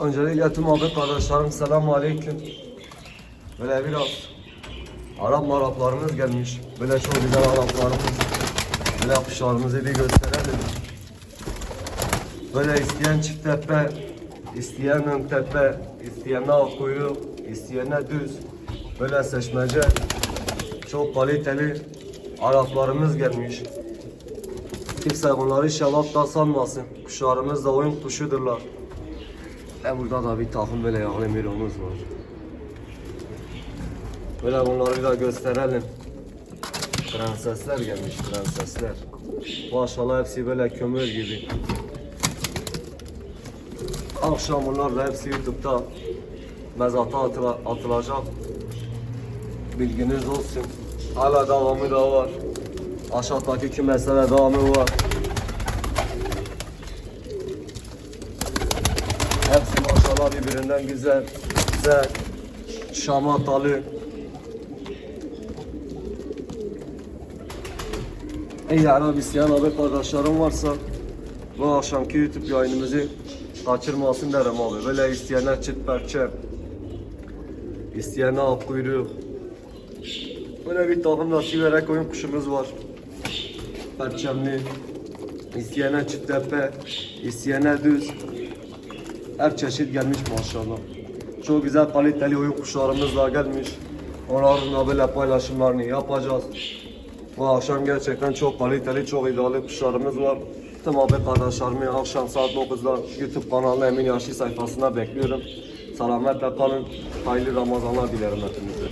Öncelikle tüm abi kardeşlerim selamun aleyküm. Böyle biraz Arap maraplarımız gelmiş. Böyle çok güzel Araplarımız. Böyle kuşlarımızı bir gösterelim. Böyle isteyen çift tepe, isteyen ön tepe, isteyen alt kuyruk, isteyene düz. Böyle seçmece. Çok kaliteli Araplarımız gelmiş. Kimse bunları inşallah da sanmasın. Kuşlarımız da oyun kuşudurlar. Ve burada da bir takım böyle yağlı miromuz var. Böyle bunları da gösterelim. Prensesler gelmiş prensesler. Maşallah hepsi böyle kömür gibi. Akşam bunlar da hepsi YouTube'da mezata atıla- atılacak. Bilginiz olsun. Hala devamı da var. Aşağıdaki kümeslere devamı var. Maşallah birbirinden güzel. Güzel. Şamatalı. Eğer abi isteyen abi kardeşlerim varsa bu akşamki YouTube yayınımızı kaçırmasın derim abi. Böyle isteyenler çıt perçem. İsteyenler alt kuyruk. Böyle bir takım da siverek oyun kuşumuz var. Perçemli. İsteyene çıt tepe. isteyene düz. Her çeşit gelmiş maşallah. Çok güzel kaliteli oyun kuşlarımız da gelmiş. Onların da böyle paylaşımlarını yapacağız. Bu akşam gerçekten çok kaliteli, çok ideal kuşlarımız var. Tüm abi kardeşlerimi akşam saat 9'da YouTube kanalı Emin Yaşı sayfasına bekliyorum. Selametle kalın. Hayırlı Ramazanlar dilerim hepinize.